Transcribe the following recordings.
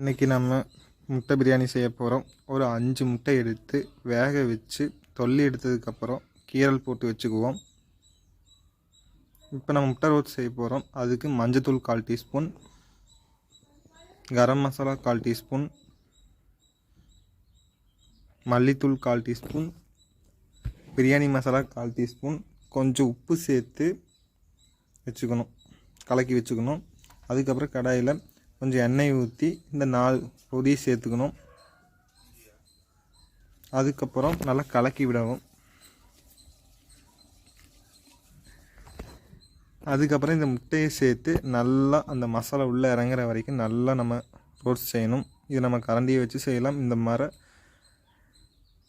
இன்றைக்கி நம்ம முட்டை பிரியாணி செய்ய போகிறோம் ஒரு அஞ்சு முட்டை எடுத்து வேக வச்சு தொல்லி எடுத்ததுக்கப்புறம் கீரல் போட்டு வச்சுக்குவோம். இப்போ நம்ம முட்டை ரோஸ்ட் செய்ய போகிறோம் அதுக்கு மஞ்சத்தூள் கால் டீஸ்பூன் கரம் மசாலா கால் டீஸ்பூன் மல்லித்தூள் கால் டீஸ்பூன் பிரியாணி மசாலா கால் டீஸ்பூன் கொஞ்சம் உப்பு சேர்த்து வச்சுக்கணும் கலக்கி வச்சுக்கணும். அதுக்கப்புறம் கடாயில் கொஞ்சம் எண்ணெய் ஊற்றி இந்த நாலு பொதியை சேர்த்துக்கணும். அதுக்கப்புறம் நல்லா கலக்கி விடவும் அதுக்கப்புறம் இந்த முட்டையை சேர்த்து நல்லா அந்த மசாலா உள்ளே இறங்குற வரைக்கும் நல்லா நம்ம ரோஸ்ட் செய்யணும். இது நம்ம கரண்டியை வச்சு செய்யலாம். இந்த மாதிரி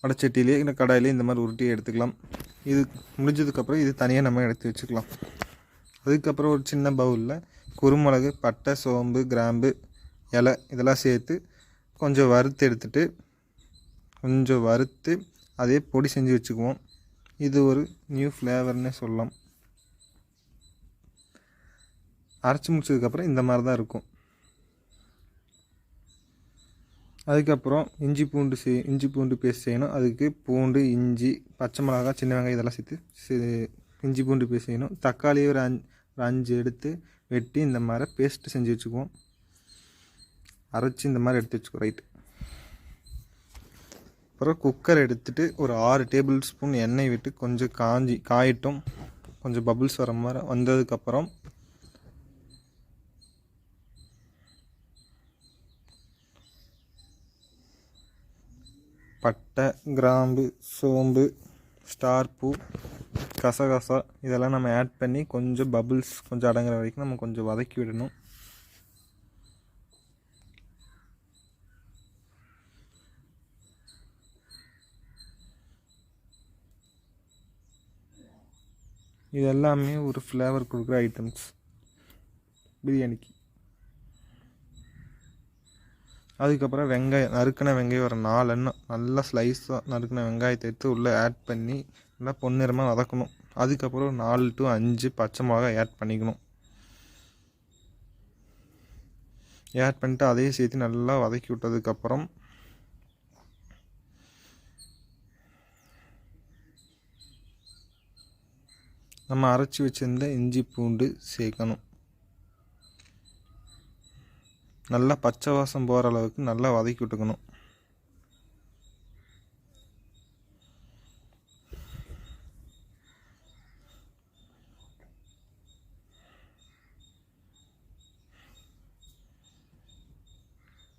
வடச்சட்டிலேயே இல்லை கடாயிலே இந்த மாதிரி உருட்டி எடுத்துக்கலாம். இது முடிஞ்சதுக்கப்புறம் இது தனியாக நம்ம எடுத்து வச்சுக்கலாம். அதுக்கப்புறம் ஒரு சின்ன பவுலில் குருமிளகு பட்டை சோம்பு கிராம்பு இலை இதெல்லாம் சேர்த்து கொஞ்சம் வறுத்து எடுத்துட்டு கொஞ்சம் வறுத்து அதே பொடி செஞ்சு வச்சுக்குவோம். இது ஒரு நியூ ஃப்ளேவர்னே சொல்லலாம். அரைச்சி முடிச்சதுக்கப்புறம் இந்த மாதிரி தான் இருக்கும். அதுக்கப்புறம் இஞ்சி பூண்டு செய் இஞ்சி பூண்டு பேஸ்ட் செய்யணும். அதுக்கு பூண்டு இஞ்சி பச்சை மிளகா சின்ன வெங்காயம் இதெல்லாம் சேர்த்து இஞ்சி பூண்டு பேஸ்ட் செய்யணும். தக்காளி ஒரு அஞ்சு ஒரு அஞ்சு எடுத்து வெட்டி இந்த மாதிரி பேஸ்ட்டு செஞ்சு வச்சுக்குவோம். அரைச்சி இந்த மாதிரி எடுத்து வச்சுக்குவோம் ரைட் அப்புறம் குக்கர் எடுத்துகிட்டு ஒரு ஆறு டேபிள் ஸ்பூன் எண்ணெய் விட்டு கொஞ்சம் காஞ்சி காயிட்டும். கொஞ்சம் பபுள்ஸ் வர மாதிரி வந்ததுக்கப்புறம் பட்டை கிராம்பு சோம்பு ஸ்டார் பூ கசகசா இதெல்லாம் நம்ம ஆட் பண்ணி கொஞ்சம் பபுள்ஸ் கொஞ்சம் அடங்குற வரைக்கும் நம்ம கொஞ்சம் வதக்கி விடணும். இது எல்லாமே ஒரு ஃப்ளேவர் கொடுக்குற ஐட்டம்ஸ் பிரியாணிக்கு. அதுக்கப்புறம் வெங்காயம் நறுக்கின வெங்காயம் ஒரு நாலு எண்ணம் நல்லா ஸ்லைஸாக நறுக்கின வெங்காயத்தை எடுத்து உள்ளே ஆட் பண்ணி நல்லா பொன்னிறமாக வதக்கணும். அதுக்கப்புறம் நாலு டு அஞ்சு பச்சை மிளகா ஆட் பண்ணிக்கணும். ஆட் பண்ணிட்டு அதையும் சேர்த்து நல்லா வதக்கி விட்டதுக்கப்புறம் நம்ம அரைச்சி வச்சுருந்த இஞ்சி பூண்டு சேர்க்கணும். நல்லா பச்சை வாசம் போகிற அளவுக்கு நல்லா வதக்கி விட்டுக்கணும்.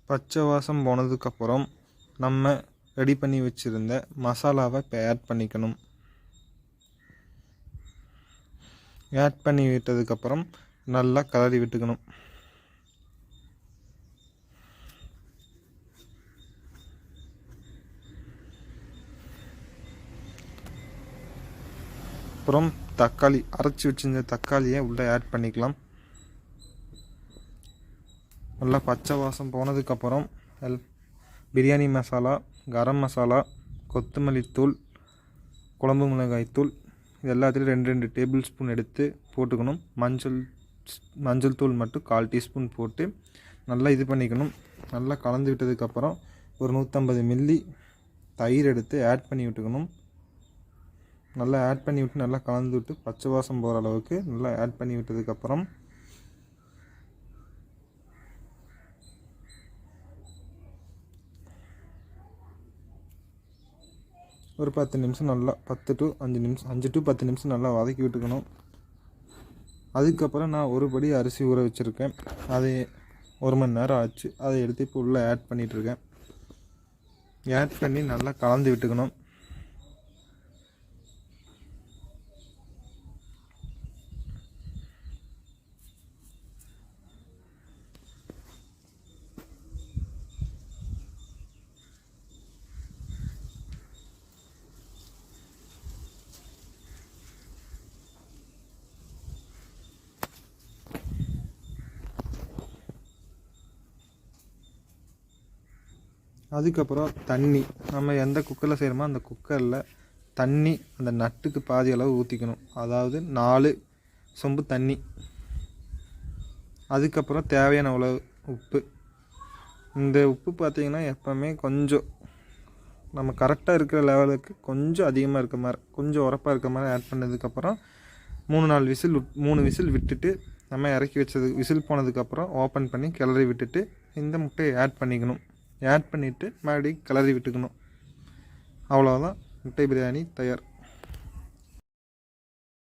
பச்சை வாசம் போனதுக்கப்புறம் நம்ம ரெடி பண்ணி வச்சுருந்த மசாலாவை இப்போ ஆட் பண்ணிக்கணும். ஆட் பண்ணி விட்டதுக்கப்புறம் நல்லா கலரி விட்டுக்கணும். அப்புறம் தக்காளி அரைச்சி வச்சிருந்த தக்காளியை உள்ளே ஆட் பண்ணிக்கலாம். நல்லா பச்சை வாசம் போனதுக்கப்புறம் எல் பிரியாணி மசாலா கரம் மசாலா கொத்தமல்லி தூள் குழம்பு மிளகாய் தூள் இது எல்லாத்துலேயும் ரெண்டு ரெண்டு டேபிள் ஸ்பூன் எடுத்து போட்டுக்கணும். மஞ்சள் மஞ்சள் தூள் மட்டும் கால் டீஸ்பூன் போட்டு நல்லா இது பண்ணிக்கணும். நல்லா கலந்து விட்டதுக்கப்புறம் ஒரு நூற்றம்பது மில்லி தயிர் எடுத்து ஆட் பண்ணி விட்டுக்கணும். நல்லா ஆட் பண்ணி விட்டு நல்லா கலந்து விட்டு பச்சை வாசம் போகிற அளவுக்கு நல்லா ஆட் பண்ணி விட்டதுக்கப்புறம் ஒரு பத்து நிமிஷம் நல்லா பத்து டு அஞ்சு நிமிஷம் அஞ்சு டு பத்து நிமிஷம் நல்லா வதக்கி விட்டுக்கணும். அதுக்கப்புறம் நான் ஒரு படி அரிசி ஊற வச்சுருக்கேன். அதை ஒரு மணி நேரம் ஆச்சு. அதை எடுத்து இப்போ உள்ளே ஆட் பண்ணிகிட்ருக்கேன் ஆட் பண்ணி நல்லா கலந்து விட்டுக்கணும். அதுக்கப்புறம் தண்ணி. நம்ம எந்த குக்கரில் செய்கிறோமோ அந்த குக்கரில் தண்ணி அந்த நட்டுக்கு பாதி அளவு ஊற்றிக்கணும் அதாவது நாலு சொம்பு தண்ணி. அதுக்கப்புறம் தேவையான உழவு உப்பு. இந்த உப்பு பார்த்திங்கன்னா எப்போவுமே கொஞ்சம் நம்ம கரெக்டாக இருக்கிற லெவலுக்கு கொஞ்சம் அதிகமாக இருக்க மாதிரி கொஞ்சம் உரப்பாக இருக்க மாதிரி ஆட் பண்ணதுக்கப்புறம் மூணு நாலு விசில் விட்- மூணு விசில் விட்டுட்டு நம்ம இறக்கி வச்சது விசில் போனதுக்கப்புறம் ஓப்பன் பண்ணி கிளறி விட்டுட்டு இந்த முட்டையை ஆட் பண்ணிக்கணும். ஆட் பண்ணிவிட்டு மறுபடியும் கிளறி விட்டுக்கணும். அவ்வளோதான் முட்டை பிரியாணி தயார்.